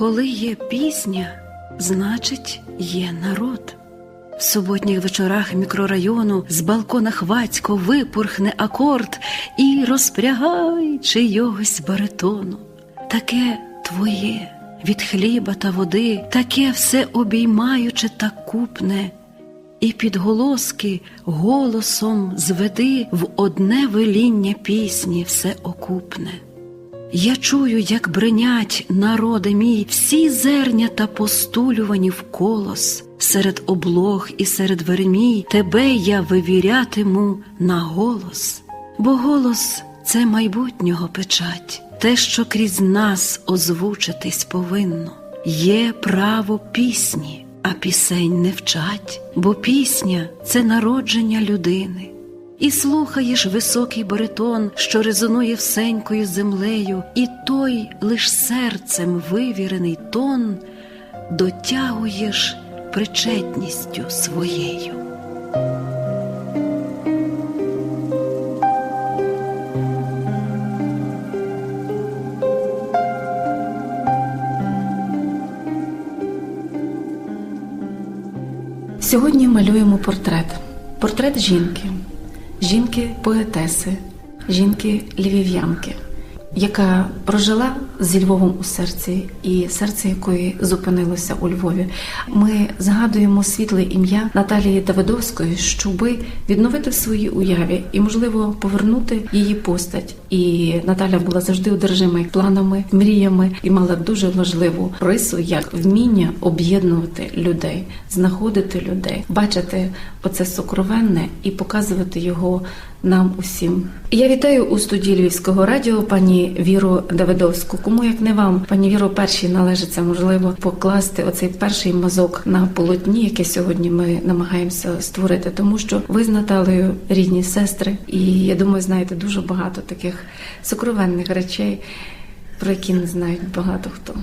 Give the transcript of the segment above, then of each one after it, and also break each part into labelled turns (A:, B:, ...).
A: Коли є пісня, значить є народ. В суботніх вечорах мікрорайону з балкона хвацько випурхне акорд і розпрягай чийогось баритону. Таке твоє від хліба та води, таке все обіймаюче та купне, і підголоски голосом зведи в одне веління пісні все окупне. Я чую, як бринять, народи мій, всі зерня та постулювані в колос. Серед облог і серед веремій тебе я вивірятиму на голос. Бо голос це майбутнього печать, те, що крізь нас озвучитись повинно. Є право пісні, а пісень не вчать, бо пісня це народження людини. І слухаєш високий баритон, що резонує всенькою землею, і той лиш серцем вивірений тон дотягуєш причетністю своєю.
B: Сьогодні малюємо портрет. Портрет жінки, жінки поетеси, жінки львів'янки, яка прожила зі Львовом у серці, і серце якої зупинилося у Львові. Ми згадуємо світле ім'я Наталії Давидовської, щоби відновити в своїй уяві і, можливо, повернути її постать. І Наталя була завжди одержима планами, мріями і мала дуже важливу рису, як вміння об'єднувати людей, знаходити людей, бачити оце сокровенне і показувати його нам усім. Я вітаю у студії Львівського радіо пані Віру Давидовську. Кому як не вам, пані Віро, першій належиться можливо покласти оцей перший мазок на полотні, яке сьогодні ми намагаємося створити, тому що ви з Наталею рідні сестри, і я думаю, знаєте дуже багато таких сокровенних речей, про які не знають багато хто.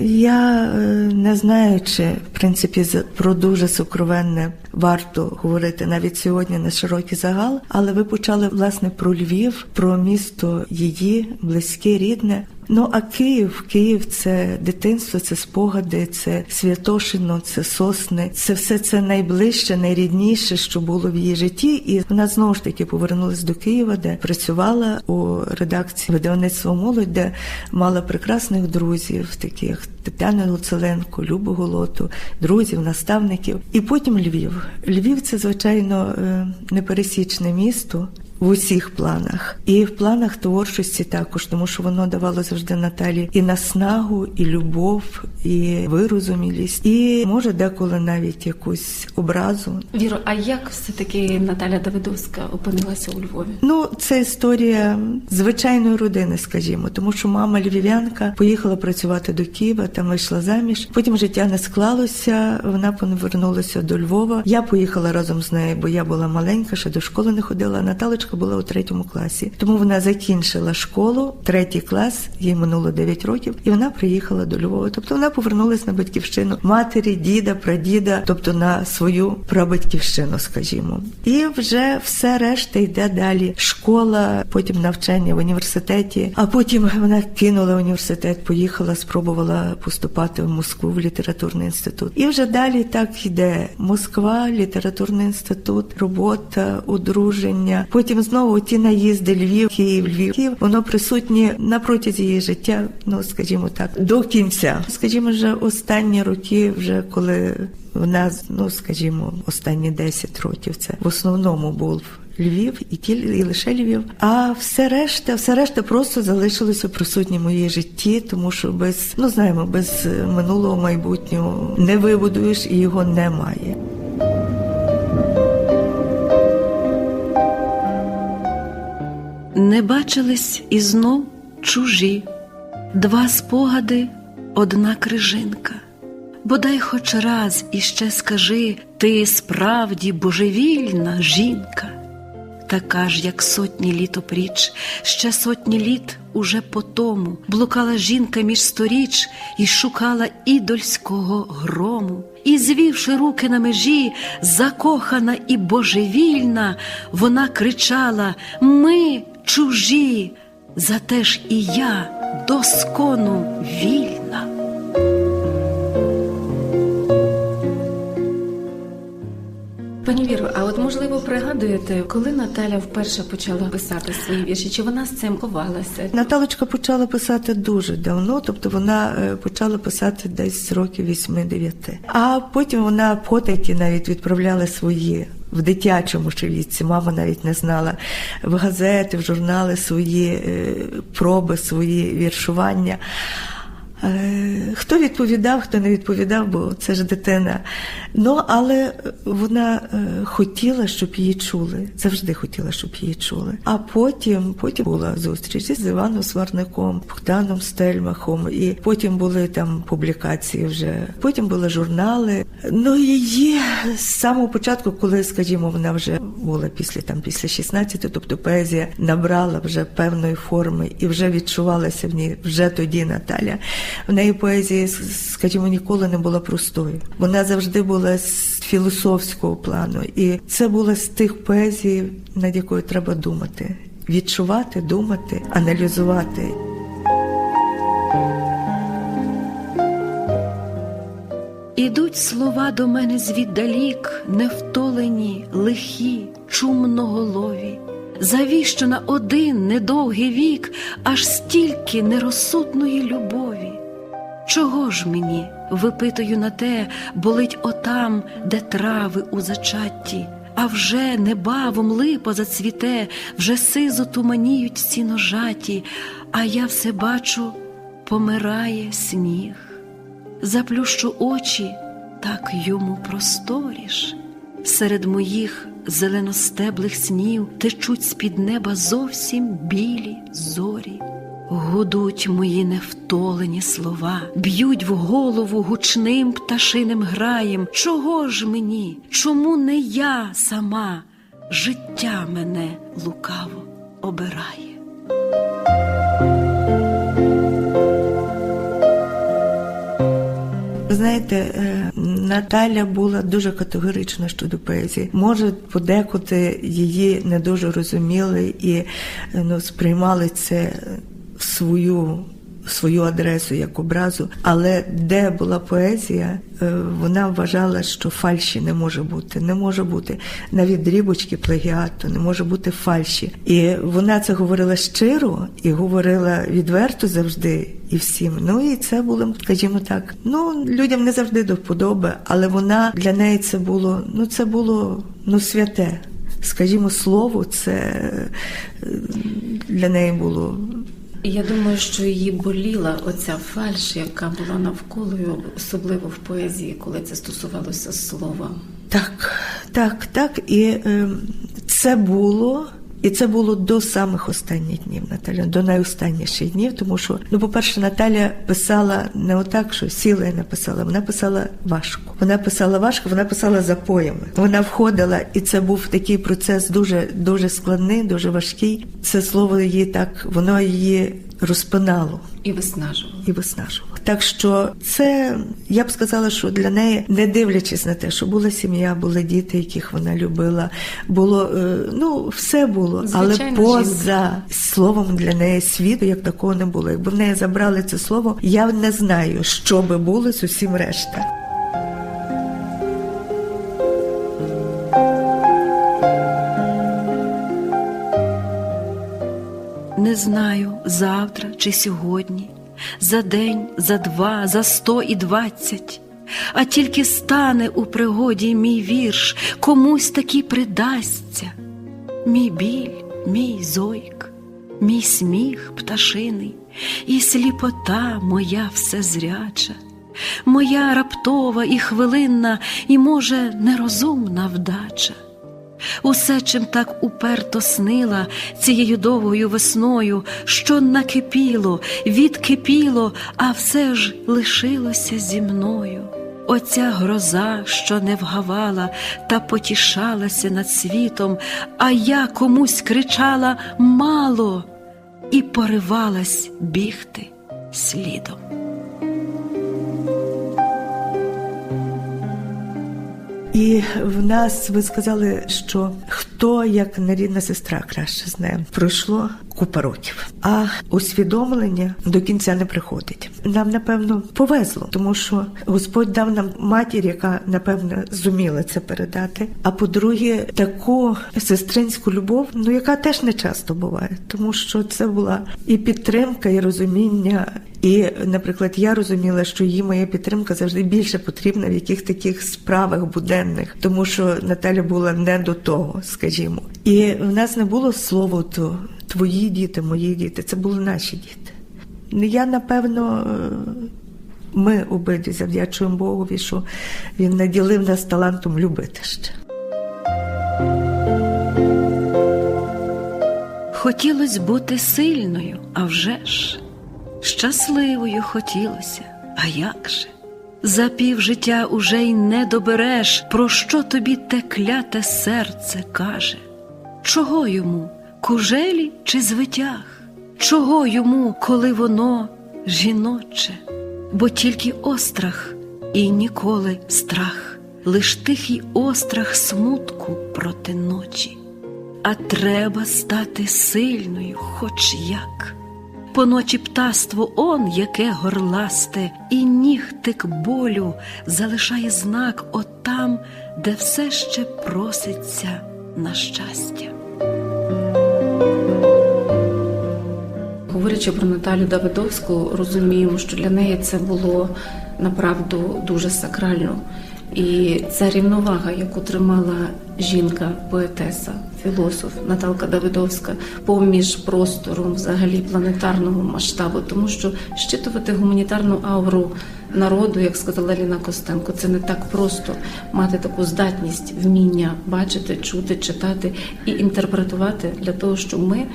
C: Я е, не знаю, чи в принципі про дуже сокровенне варто говорити навіть сьогодні на широкий загал, але ви почали власне про Львів, про місто її близьке, рідне. Ну а Київ, Київ це дитинство, це спогади, це Святошино, це сосни. Це все це найближче, найрідніше, що було в її житті. І вона знову ж таки повернулася до Києва, де працювала у редакції видавництва молодь, де мала прекрасних друзів, таких Тетяну Гуцеленко, Любу Голоту, друзів, наставників. І потім Львів. Львів це звичайно е, непересічне місто в усіх планах, і в планах творчості також, тому що воно давало завжди Наталі і наснагу, і любов, і вирозумілість, і може деколи навіть якусь образу.
B: Віро, а як все таки Наталя Давидовська опинилася у Львові?
C: Ну, це історія звичайної родини, скажімо, тому що мама львів'янка поїхала працювати до Києва, там вийшла заміж. Потім життя не склалося. Вона повернулася до Львова. Я поїхала разом з нею, бо я була маленька, ще до школи не ходила. Наталочка була у третьому класі. Тому вона закінчила школу, третій клас, їй минуло 9 років, і вона приїхала до Львова. Тобто вона повернулася на батьківщину матері, діда, прадіда, тобто на свою прабатьківщину, скажімо. І вже все решта йде далі. Школа, потім навчання в університеті. А потім вона кинула університет, поїхала, спробувала поступати в Москву в літературний інститут. І вже далі так йде Москва, літературний інститут, робота, одруження. Потім знову ті наїзди Львів, Київ, Львів. Київ, воно присутнє на протязі її життя, ну скажімо так, до кінця. Скажімо, вже останні роки, вже коли вона, ну скажімо, останні 10 років це в основному був. Львів і тільки і лише Львів. А все решта, все решта просто залишилося присутнє в моїй житті, тому що без ну знаємо, без минулого майбутнього не вибудуєш і його немає.
A: Не бачились і знов чужі, два спогади, одна крижинка. Бодай хоч раз іще скажи, ти справді божевільна жінка, така ж, як сотні літ опріч, ще сотні літ уже по тому блукала жінка між сторіч і шукала ідольського грому. І, звівши руки на межі, закохана і божевільна, вона кричала: Ми чужі, зате ж і я доскону вільна.
B: Пані Віро, а от можливо пригадуєте, коли Наталя вперше почала писати свої вірші? Чи вона з цим ховалася?
C: Наталочка почала писати дуже давно, тобто вона е, почала писати десь з років 8-9. А потім вона потайки навіть відправляла свої в дитячому ще віці мама навіть не знала в газети, в журнали свої е, проби, свої віршування. Е, Хто відповідав, хто не відповідав, бо це ж дитина. Ну, але вона е, хотіла, щоб її чули. Завжди хотіла, щоб її чули. А потім, потім була зустріч із Іваном Сварником, Богданом Стельмахом, і потім були там публікації вже. Потім були журнали. Ну її з самого початку, коли, скажімо, вона вже була після там після 16, тобто поезія набрала вже певної форми і вже відчувалася в ній вже тоді Наталя. В неї поезія, скажімо, ніколи не була простою. Вона завжди була з філософського плану, і це була з тих поезій, над якою треба думати, відчувати, думати, аналізувати.
A: Ідуть слова до мене звіддалік, невтолені, лихі, чумноголові. Завіщо на один недовгий вік аж стільки нерозсудної любові. Чого ж мені, випитую на те, болить отам, де трави у зачатті, а вже небавом липа зацвіте, вже сизо туманіють сіножаті, а я все бачу, помирає сніг. Заплющу очі, так йому просторіш. Серед моїх зеленостеблих снів течуть з-під неба зовсім білі зорі. Гудуть мої невтолені слова, б'ють в голову гучним пташиним граєм. Чого ж мені? Чому не я сама? Життя мене лукаво обирає.
C: Знаєте, е, Наталя була дуже категорична щодо поезії. Може, подекуди її не дуже розуміли і е, ну, сприймали це свою. Свою адресу як образу, але де була поезія, е, вона вважала, що фальші не може бути. Не може бути навіть дрібочки плагіату, не може бути фальші. І вона це говорила щиро і говорила відверто завжди і всім. Ну і це було, скажімо так, ну людям не завжди до вподоби, але вона для неї це було, ну це було ну святе. Скажімо, слово, це е, для неї було.
B: Я думаю, що її боліла оця фальш, яка була навколо, особливо в поезії, коли це стосувалося слова.
C: Так, так, так. І е, це було. І це було до самих останніх днів Наталя, до найостанніших днів, тому що, ну, по-перше, Наталя писала не отак, що сіла і написала. Вона писала важко. Вона писала важко, вона писала запоями. Вона входила, і це був такий процес дуже дуже складний, дуже важкий. Це слово її так, воно її розпинало
B: І виснажувала.
C: і виснажувало. Так що це я б сказала, що для неї, не дивлячись на те, що була сім'я, були діти, яких вона любила, було е, ну все було, але
B: Звичайна
C: поза словом для неї світу як такого не було. Якби в неї забрали це слово, я не знаю, що би було з усім решта.
A: Знаю, завтра чи сьогодні, за день, за два, за сто і двадцять, а тільки стане у пригоді мій вірш, комусь таки придасться. Мій біль, мій зойк, мій сміх пташиний, і сліпота моя всезряча, моя раптова і хвилинна, і, може, нерозумна вдача. Усе, чим так уперто снила цією довгою весною, що накипіло, відкипіло, а все ж лишилося зі мною. Оця гроза, що не вгавала та потішалася над світом, а я комусь кричала мало і поривалась бігти слідом.
C: І в нас ви сказали, що хто як нерідна сестра краще з нею Пройшло купа років, а усвідомлення до кінця не приходить. Нам напевно повезло, тому що Господь дав нам матір, яка напевно зуміла це передати. А по-друге, таку сестринську любов, ну яка теж не часто буває, тому що це була і підтримка, і розуміння. І, наприклад, я розуміла, що їй моя підтримка завжди більше потрібна в яких таких справах буденних, тому що Наталя була не до того, скажімо. І в нас не було слова то твої діти, мої діти. Це були наші діти. Я напевно. е, Ми обидві завдячуємо Богові, що він наділив нас талантом любити ще.
A: Хотілось бути сильною, а вже ж, щасливою хотілося, а як же? За півжиття уже й не добереш, про що тобі те кляте серце каже. Чого йому, кужелі чи звитяг? Чого йому, коли воно жіноче? Бо тільки острах і ніколи страх, лиш тихий острах смутку проти ночі. А треба стати сильною, хоч як. Поночі птаство он яке горласте, і нігтик болю залишає знак отам, де все ще проситься на щастя.
B: Говорячи про Наталю Давидовську, розуміємо, що для неї це було направду дуже сакрально. І ця рівновага, яку тримала жінка, поетеса, філософ Наталка Давидовська, поміж простором взагалі планетарного масштабу, тому що щитувати гуманітарну ауру народу, як сказала Ліна Костенко, це не так просто мати таку здатність, вміння бачити, чути, читати і інтерпретувати для того, щоб ми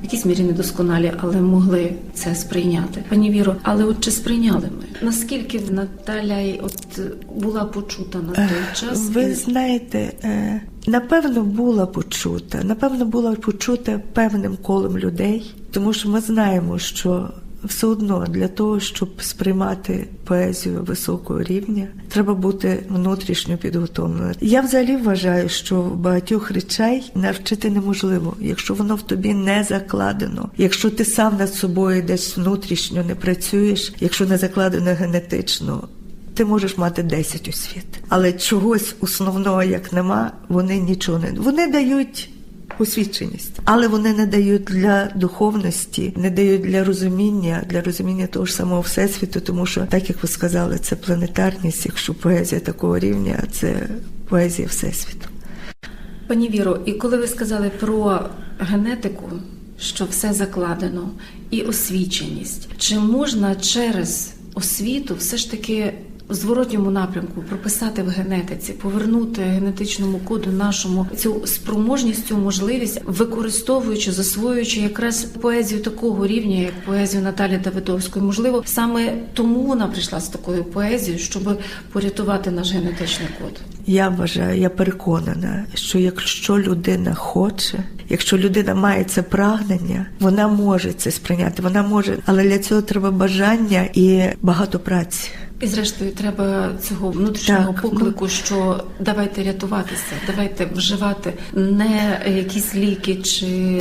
B: в якійсь мірі недосконалі, але могли це сприйняти. Пані Віро, але от чи сприйняли ми? Наскільки Наталя от е, була почута на той час?
C: Ви
B: І-
C: знаєте, е, напевно, була почута. Напевно, була почута певним колом людей, тому що ми знаємо, що все одно для того, щоб сприймати поезію високого рівня, треба бути внутрішньо підготовленим. Я взагалі вважаю, що багатьох речей навчити неможливо, якщо воно в тобі не закладено, якщо ти сам над собою десь внутрішньо не працюєш, якщо не закладено генетично. Ти можеш мати 10 освіт, але чогось основного як нема, вони нічого не вони дають освіченість, але вони не дають для духовності, не дають для розуміння, для розуміння того ж самого всесвіту, тому що, так як ви сказали, це планетарність, якщо поезія такого рівня, це поезія всесвіту.
B: Пані Віро, і коли ви сказали про генетику, що все закладено, і освіченість, чи можна через освіту все ж таки зворотньому напрямку прописати в генетиці, повернути генетичному коду нашому цю спроможність, цю можливість, використовуючи, засвоюючи якраз поезію такого рівня, як поезію Наталі Давидовської, можливо, саме тому вона прийшла з такою поезією, щоб порятувати наш генетичний код.
C: Я вважаю, я переконана, що якщо людина хоче, якщо людина має це прагнення, вона може це сприйняти. Вона може, але для цього треба бажання і багато праці.
B: І зрештою, треба цього внутрішнього
C: Так,
B: поклику, що давайте рятуватися, давайте вживати не якісь ліки чи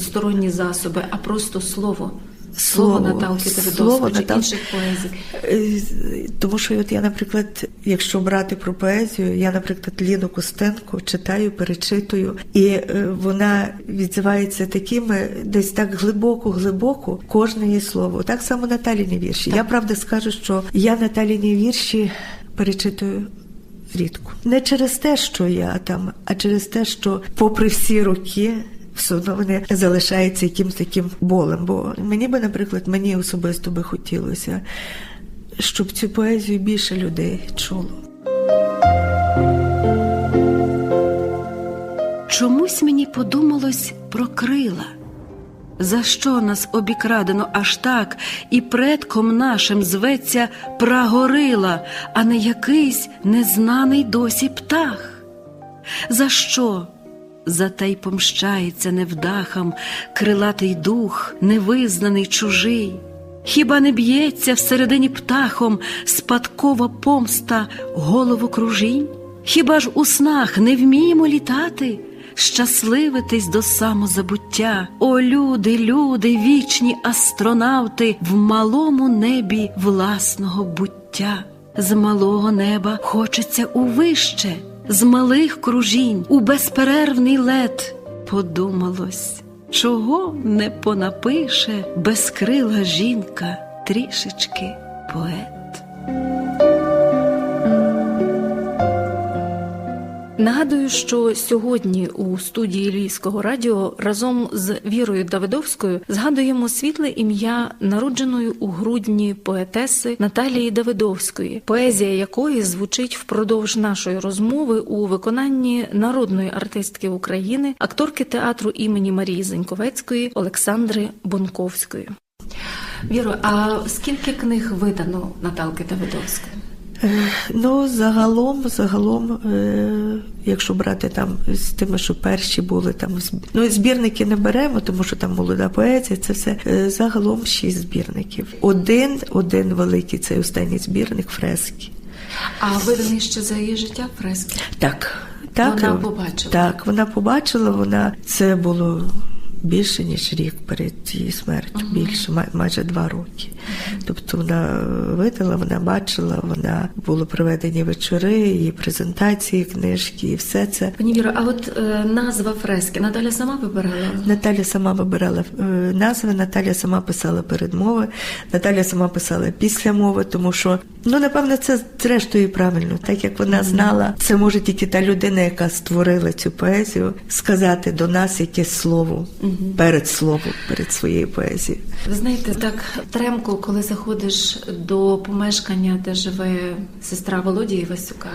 B: сторонні засоби, а просто слово. Слово, Наталки
C: слово Натал-
B: інших поезій.
C: Е, Тому що от я, наприклад, якщо брати про поезію, я, наприклад, Ліну Костенко читаю, перечитую, і е, вона відзивається такими десь так глибоко-глибоко кожне її слово. Так само Наталіні вірші. Я правда скажу, що я Наталіні вірші перечитую. Рідко не через те, що я там, а через те, що, попри всі роки, все одно вони залишаються якимось таким болем. Бо мені би, наприклад, мені особисто би хотілося, щоб цю поезію більше людей чуло.
A: Чомусь мені подумалось про крила. За що нас обікрадено аж так, і предком нашим зветься прагорила, а не якийсь незнаний досі птах? За що? За те й помщається невдахам крилатий дух, невизнаний чужий. Хіба не б'ється всередині птахом спадкова помста головокружінь? Хіба ж у снах не вміємо літати? Щасливитись до самозабуття. О, люди, люди, вічні астронавти в малому небі власного буття. З малого неба хочеться у вище, з малих кружінь у безперервний лед Подумалось, чого не понапише безкрила жінка трішечки поет.
B: Нагадую, що сьогодні у студії Львівського радіо разом з Вірою Давидовською згадуємо світле ім'я народженої у грудні поетеси Наталії Давидовської, поезія якої звучить впродовж нашої розмови у виконанні народної артистки України, акторки театру імені Марії Заньковецької Олександри Бонковської. Віро, а скільки книг видано Наталки Давидовської?
C: Ну, загалом, загалом, е, якщо брати там з тими, що перші були там ну, збірники не беремо, тому що там молода поезія, це все е, загалом шість збірників. Один, один великий цей останній збірник фрески.
B: А виданий ще за її життя фрески?
C: Так, так,
B: Вона побачила.
C: Так, вона побачила, вона це було більше ніж рік перед її смертю, більше май- майже два роки. Тобто вона видала, вона бачила, вона були проведені вечори, і презентації книжки, і все це.
B: Пані Віро, а от е, назва фрески Наталя сама вибирала?
C: Наталя сама вибирала е, назви, Наталя сама писала передмови, Наталя сама писала після мови, тому що ну напевно це зрештою правильно, так як вона знала, це може тільки та людина, яка створила цю поезію, сказати до нас якесь слово перед словом, перед своєю поезією.
B: Ви знаєте, так тремко, коли заходиш до помешкання, де живе сестра Володі Івасюка,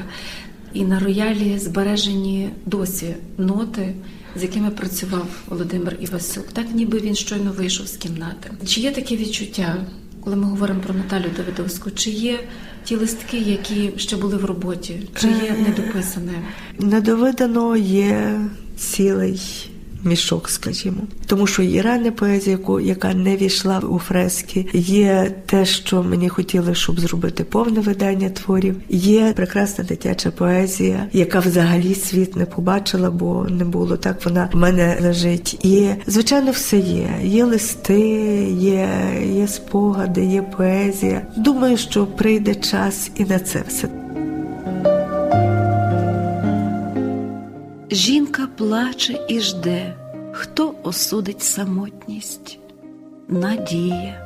B: і на роялі збережені досі ноти, з якими працював Володимир Івасюк, так ніби він щойно вийшов з кімнати. Чи є таке відчуття, коли ми говоримо про Наталю Давидовську? Чи є ті листки, які ще були в роботі, чи є недописане?
C: Недовидано є цілий мішок, скажімо, тому що є рана поезія, яка не війшла у фрески. Є те, що мені хотіли, щоб зробити повне видання творів. Є прекрасна дитяча поезія, яка взагалі світ не побачила, бо не було так. Вона в мене лежить. І звичайно, все є. Є листи, є, є спогади, є поезія. Думаю, що прийде час і на це все.
A: Жінка плаче і жде, хто осудить самотність. Надія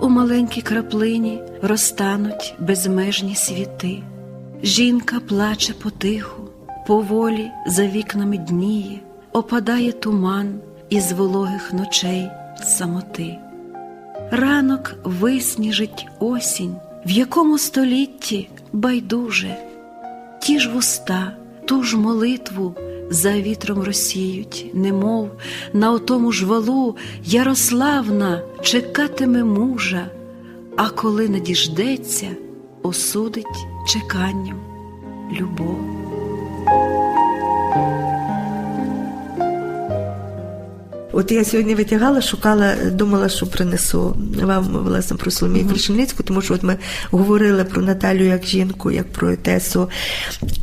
A: у маленькій краплині розтануть безмежні світи. Жінка плаче потиху, поволі за вікнами дніє, опадає туман із вологих ночей самоти. Ранок висніжить осінь, в якому столітті байдуже, ті ж вуста, ту ж молитву за вітром розсіють, немов на отому ж валу Ярославна чекатиме мужа, а коли надіждеться, осудить чеканням любов.
C: От я сьогодні витягала, шукала, думала, що принесу. Вам власне про Соломію mm Крушельницьку, тому що от ми говорили про Наталю як жінку, як про Етесу,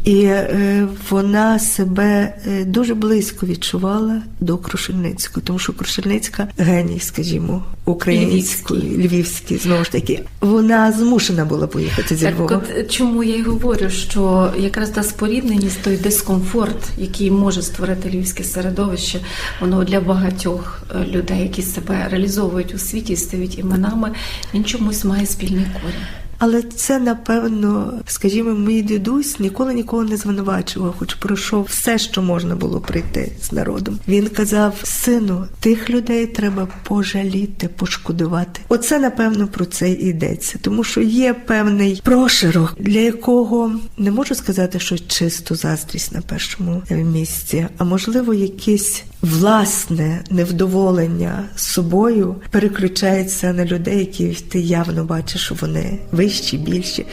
C: і е, вона себе е, дуже близько відчувала до Крушельницької, тому що Крушельницька геній, скажімо, української,
B: Львівський.
C: львівський, знову ж таки, вона змушена була поїхати зі
B: Так, от е, чому я й говорю, що якраз та спорідненість, той дискомфорт, який може створити львівське середовище, воно для багатьох е, людей, які себе реалізовують у світі, стають іменами, він чомусь має спільний корінь.
C: Але це, напевно, скажімо, мій дідусь ніколи нікого не звинувачував, хоч пройшов все, що можна було прийти з народом. Він казав: сину, тих людей треба пожаліти, пошкодувати. Оце, напевно, про це і йдеться, тому що є певний проширок, для якого не можу сказати, що чисто заздрість на першому місці, а можливо, якесь власне невдоволення собою переключається на людей, які ти явно бачиш, що вони вищі, більші.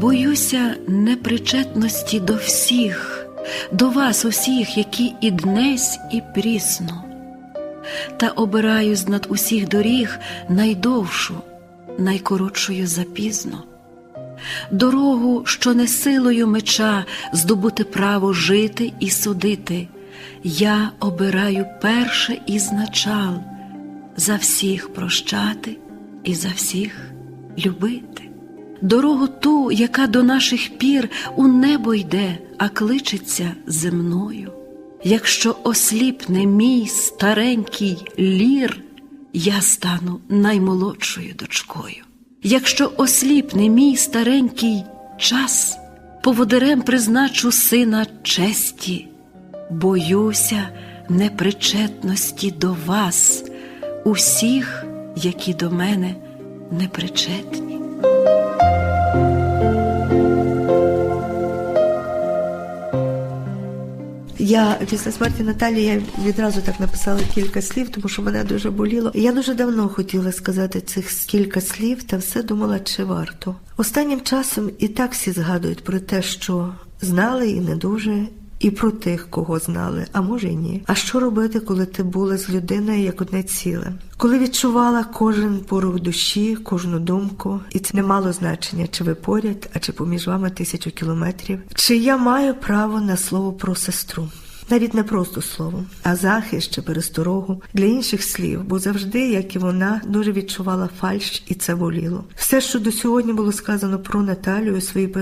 A: Боюся непричетності до всіх, до вас усіх, які і днесь, і прісно, та обираю з над усіх доріг найдовшу, найкоротшою запізно. Дорогу, що не силою меча здобути право жити і судити. Я обираю перше із начал за всіх прощати і за всіх любити. Дорогу ту, яка до наших пір у небо йде, а кличеться земною. Якщо осліпне мій старенький лір, я стану наймолодшою дочкою. Якщо осліпне мій старенький час, поводирем призначу сина честі, боюся непричетності до вас, усіх, які до мене непричетні.
C: Я після смерті Наталі я відразу так написала кілька слів, тому що мене дуже боліло. Я дуже давно хотіла сказати цих кілька слів, та все думала, чи варто. Останнім часом і так всі згадують про те, що знали і не дуже. І про тих, кого знали, а може й ні. А що робити, коли ти була з людиною як одне ціле? Коли відчувала кожен порух душі, кожну думку, і це не мало значення, чи ви поряд, а чи поміж вами тисячу кілометрів, чи я маю право на слово про сестру. Навіть не просто слово, а захист чи пересторогу для інших слів, бо завжди, як і вона, дуже відчувала фальш, і це боліло. Все, що до сьогодні було сказано про Наталію, у своїй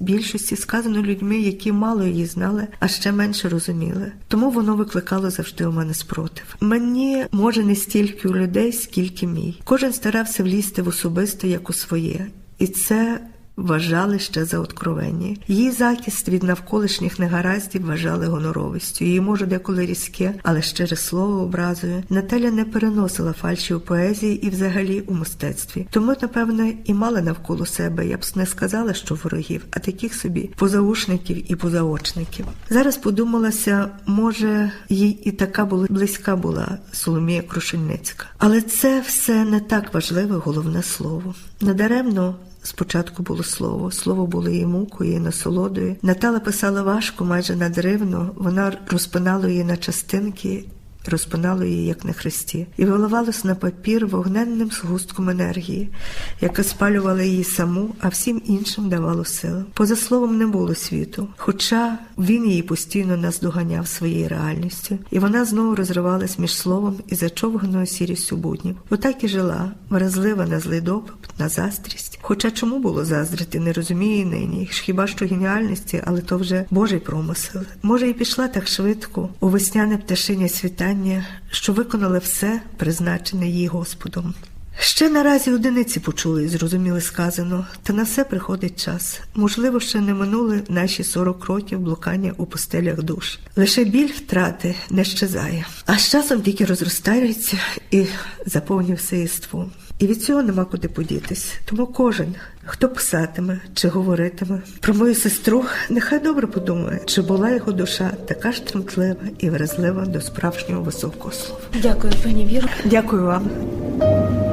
C: більшості сказано людьми, які мало її знали, а ще менше розуміли. Тому воно викликало завжди у мене спротив. Мені може не стільки у людей, скільки мій. Кожен старався влізти в особисте як у своє, і це вважали ще за откровення. Її захист від навколишніх негараздів вважали гоноровістю. Її може деколи різке, але щире слово образує. Наталя не переносила фальші у поезії і взагалі у мистецтві. Тому, напевне, і мала навколо себе. Я б не сказала, що ворогів, а таких собі позаушників і позаочників. Зараз подумалася, може, їй і така була близька була Соломія Крушельницька. Але це все не так важливе головне слово. Надаремно Спочатку було слово, слово було її мукою, її насолодою. Натала писала важко, майже надривно. Вона розпинала її на частинки, розпинало її, як на хресті, і виливалось на папір вогненним згустком енергії, яка спалювала її саму, а всім іншим давало сили. Поза словом не було світу, хоча він її постійно наздоганяв своєю реальністю, і вона знову розривалась між словом і зачовганою сірістю буднів. Отак і жила, вразлива на злий допит, на заздрість. Хоча чому було заздрити, не розуміє нині. Хіба що геніальності, але то вже Божий промисел. Може, і пішла так швидко у весняне пташиня світання, що виконала все, призначене їй Господом. Ще наразі одиниці почули і зрозуміли сказано, та на все приходить час. Можливо, ще не минули наші 40 років блукання у постелях душ. Лише біль втрати не щезає, а з часом тільки розростається і заповнює все єство. І від цього нема куди подітись. Тому кожен, хто писатиме чи говоритиме про мою сестру, нехай добре подумає, чи була його душа така ж тремтлива і вразлива до справжнього високого слова.
B: Дякую, пані Віро.
C: Дякую вам.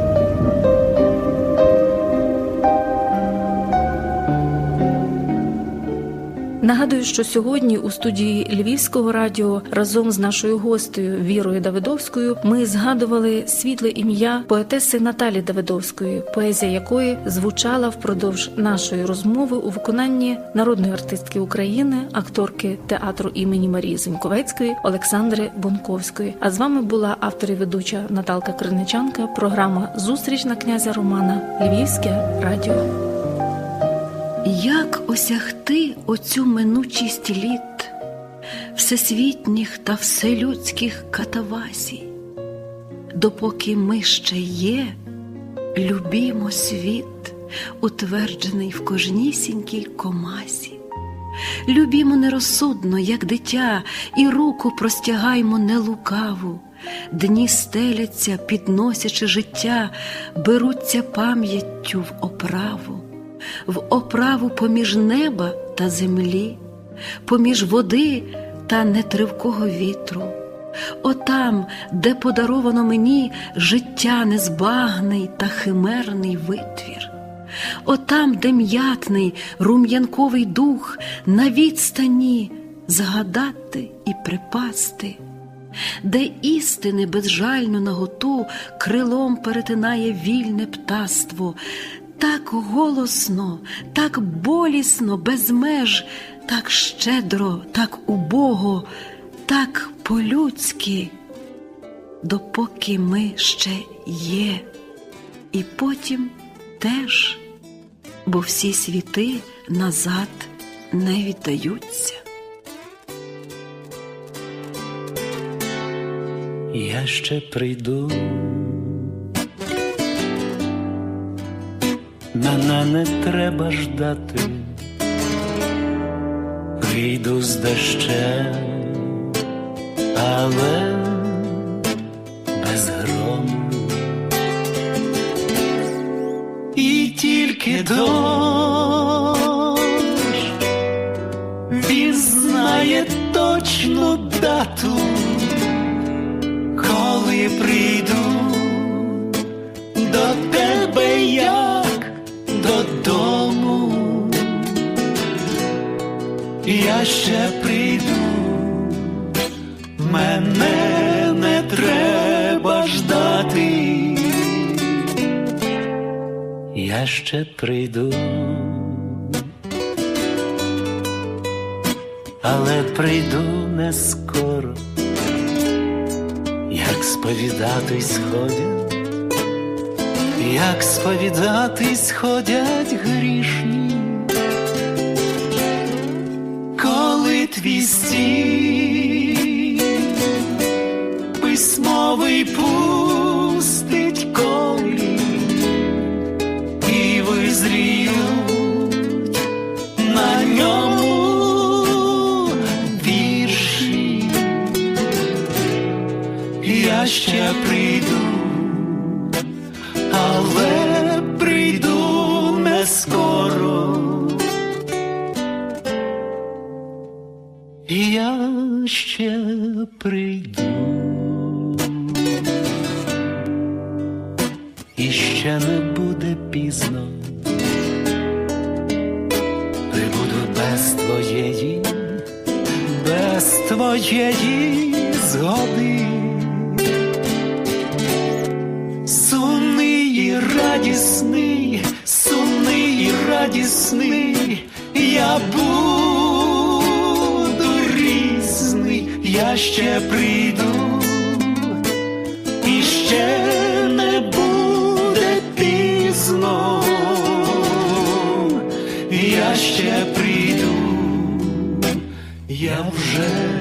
B: Нагадую, що сьогодні у студії Львівського радіо разом з нашою гостею Вірою Давидовською ми згадували світле ім'я поетеси Наталі Давидовської, поезія якої звучала впродовж нашої розмови у виконанні народної артистки України, акторки театру імені Марії Зеньковецької Олександри Бонковської. А з вами була автор і ведуча Наталка Криничанка. Програма Зустріч на князя Романа Львівське радіо.
A: Як осягти оцю минучість літ, всесвітніх та вселюдських катавасій, допоки ми ще є, любімо світ, утверджений в кожнісінькій комасі. Любімо нерозсудно, як дитя, і руку простягаймо нелукаву. Дні стеляться, підносячи життя, беруться пам'яттю в оправу в оправу поміж неба та землі, поміж води та нетривкого вітру, отам, де подаровано мені життя незбагний та химерний витвір, отам, де м'ятний рум'янковий дух на відстані згадати і припасти. Де істини безжальну наготу крилом перетинає вільне птаство, так голосно, так болісно, без меж, так щедро, так убого, так по-людськи, допоки ми ще є, і потім теж, бо всі світи назад не віддаються.
D: я ще прийду. Мене не треба ждати, прийду з дощем, але без грому. І тільки дощ, він знає точну дату коли прийду ще прийду, мене не треба ждати, я ще прийду. Але прийду не скоро. Як сповідатись ходять, як сповідатись ходять грішні, радісний, сумний і радісний, я буду різний, я ще прийду, і ще не буде пізно, я ще прийду, я вже.